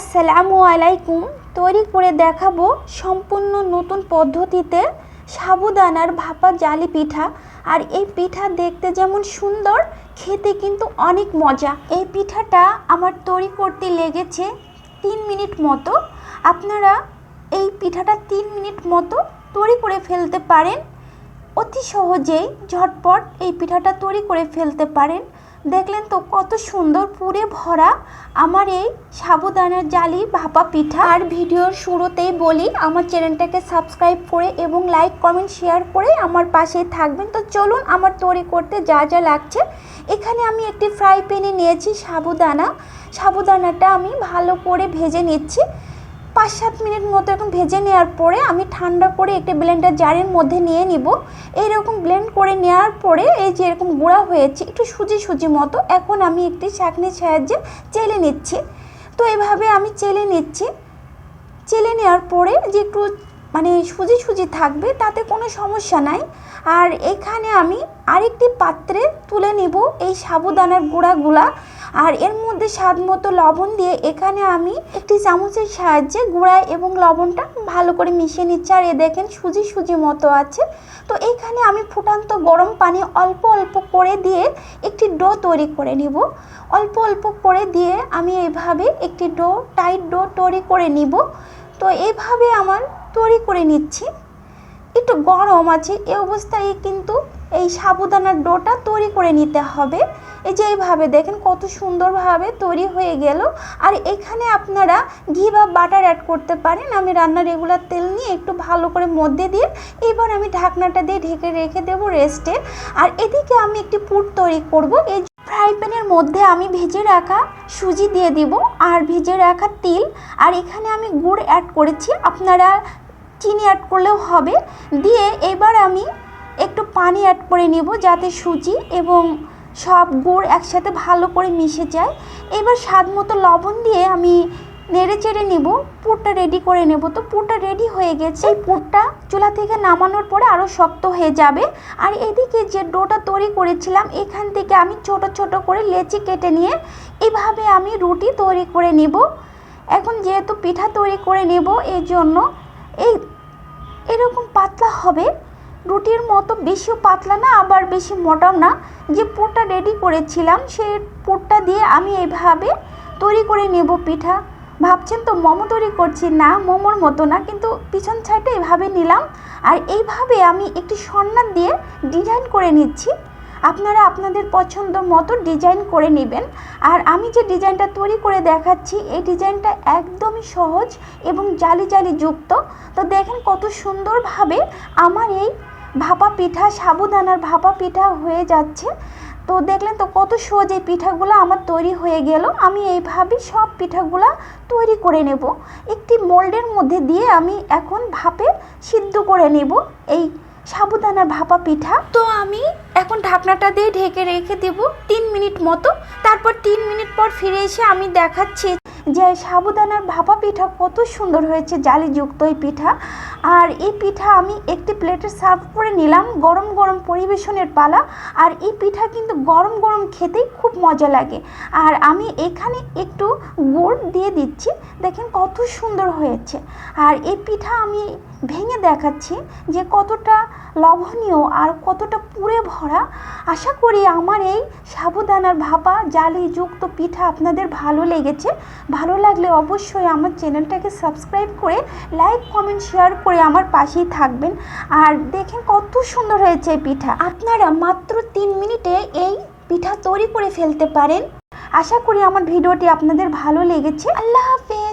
আসসালামু আলাইকুম। তৈরি করে দেখাবো সম্পূর্ণ নতুন পদ্ধতিতে সাবুদানার ভাপা জালি পিঠা। আর এই পিঠা দেখতে যেমন সুন্দর, খেতে কিন্তু অনেক মজা। এই পিঠাটা আমার তৈরি করতে লেগেছে তিন মিনিট মতো। আপনারা এই পিঠাটা তিন মিনিট মতো তৈরি করে ফেলতে পারেন। অতি সহজেই ঝটপট এই পিঠাটা তৈরি করে ফেলতে পারেন। দেখলেন তো কত সুন্দর পুরে ভরা আমার এই সাবুদানার জালি ভাপা পিঠা। আর ভিডিওর শুরুতেই বলি, আমার চ্যানেলটাকে সাবস্ক্রাইব করে এবং লাইক, কমেন্ট, শেয়ার করে আমার পাশেই থাকবেন। তো চলুন আমার তৈরি করতে যা যা লাগছে। এখানে আমি একটি ফ্রাই প্যানে নিয়েছি সাবুদানা। সাবুদানাটা আমি ভালো করে ভেজে নিচ্ছি। পাঁচ সাত মিনিট মতো এরকম ভেজে নেওয়ার পরে আমি ঠান্ডা করে একটি ব্লেন্ডার জারের মধ্যে নিয়ে নিব। এইরকম ব্লেন্ড করে নেওয়ার পরে এই যে এরকম গুঁড়া হয়েছে, একটু সুজি সুজি মতো, এখন আমি একটি চাকনির সাহায্যে চেলে নিচ্ছি। তো এভাবে আমি চেলে নিচ্ছি। চেলে নেওয়ার পরে যে একটু মানে সুজি সুজি থাকবে, তাতে কোনো সমস্যা নাই। আর এখানে আমি আরেকটি পাত্রে তুলে নিব এই সাবুদানার গুঁড়াগুলা। আর এর মধ্যে স্বাদ মতো লবণ দিয়ে এখানে আমি একটি চামচের সাহায্যে গুঁড়া এবং লবণটা ভালো করে মিশিয়ে নিচ্ছি। আর এ দেখেন সুজি সুজি মতো আছে। তো এখানে আমি ফুটান্ত গরম পানি অল্প অল্প করে দিয়ে একটি ডো তৈরি করে নিব। অল্প অল্প করে দিয়ে আমি এইভাবে একটি ডো, টাইট ডো তৈরি করে নিব। তো এইভাবে আমার তৈরি করে নিচ্ছি। একটু গরম আছে এই অবস্থায় কিন্তু এই সাবুদানার ডোটা তৈরি করে নিতে হবে। এই যে এইভাবে দেখেন কত সুন্দরভাবে তৈরি হয়ে গেল। আর এখানে আপনারা ঘি বা বাটার অ্যাড করতে পারেন। আমি রান্নার রেগুলার তেল নিয়ে একটু ভালো করে মধ্যে দিয়ে এবার আমি ঢাকনাটা দিয়ে ঢেকে রেখে দেবো রেস্টে আর এদিকে আমি একটি পুর তৈরি করব। এই ফ্রাই প্যানের মধ্যে আমি ভেজে রাখা সুজি দিয়ে দিব। আর ভেজে রাখা তিল। আর এখানে আমি গুড় অ্যাড করেছি। আপনারা চিনি অ্যাড করলেও হবে। দিয়ে এবার আমি একটু পানি অ্যাড করে নেব যাতে সুজি এবং সব গুড় একসাথে ভালো করে মিশে যায়। এবার স্বাদ মতো লবণ দিয়ে আমি নেড়ে চেড়ে নেব, পুরটা রেডি করে নেব। তো পুরটা রেডি হয়ে গেছে। এই পুরটা চুলা থেকে নামানোর পরে আরও শক্ত হয়ে যাবে। আর এদিকে যে ডোটা তৈরি করেছিলাম, এখান থেকে আমি ছোট ছোট করে লেচি কেটে নিয়ে এভাবে আমি রুটি তৈরি করে নেব। এখন যেহেতু পিঠা তৈরি করে নেব এই জন্য এই এরকম পাতলা হবে। রুটির মতো বেশি পাতলা না, আবার বেশি মোটাও না। যে পুরটা রেডি করেছিলাম সেই পুরটা দিয়ে আমি এইভাবে তৈরি করে নেব পিঠা। ভাবছেন তো মোমো তৈরি করছি। না, মোমোর মতো না, কিন্তু পিছন সাইডটা এভাবে নিলাম। আর এইভাবে আমি একটি সন্ন্যাদ দিয়ে ডিজাইন করে নিচ্ছি। আপনারা আপনাদের পছন্দ মতো ডিজাইন করে নেবেন। আর আমি যে ডিজাইনটা তৈরি করে দেখাচ্ছি, এই ডিজাইনটা একদমই সহজ এবং জালি জালি যুক্ত। তো দেখেন কত সুন্দরভাবে আমার এই ভাপা পিঠা, সাবুদানার ভাপা পিঠা হয়ে যাচ্ছে। তো দেখলেন তো কত সহজ এই পিঠাগুলো আমার তৈরি হয়ে গেল। আমি এইভাবে সব পিঠাগুলো তৈরি করে নেব। একটি মোল্ডের মধ্যে দিয়ে আমি এখন ভাপে সিদ্ধ করে নেব। এই সাবুদানার ভাপা পিঠা। তো আমি এখন ঢাকনাটা দিয়ে ঢেকে রেখে দেব তিন মিনিট মতো। তারপর তিন মিনিট পর ফিরে এসে আমি দেখাচ্ছি যে সাবুদানার ভাপা পিঠা কত সুন্দর হয়েছে জালিযুক্ত এই পিঠা। আর এই পিঠা আমি একটি প্লেটে সার্ভ করে নিলাম গরম গরম পরিবেশনের পালা। আর এই পিঠা কিন্তু গরম গরম খেতেই খুব মজা লাগে। আর আমি এখানে একটু গুড় দিয়ে দিচ্ছি। দেখেন কত সুন্দর হয়েছে। আর এই পিঠা আমি ভেঙে দেখাচ্ছি যে কতটা লবণীয় আর কতটা পুরে ভরা। আশা করি আমার এই সাবুদানার ভাপা জালিযুক্ত পিঠা আপনাদের ভালো লেগেছে। ভালো লাগলে অবশ্যই আমার চ্যানেলটাকে সাবস্ক্রাইব করে লাইক কমেন্ট শেয়ার করে আমার পাশেই থাকবেন। আর দেখেন কত সুন্দর হয়েছে পিঠা। আপনারা মাত্র তিন মিনিটে এই পিঠা তৈরি করে ফেলতে পারেন। আশা করি আমার ভিডিওটি আপনাদের ভালো লেগেছে। আল্লাহ হাফিজ।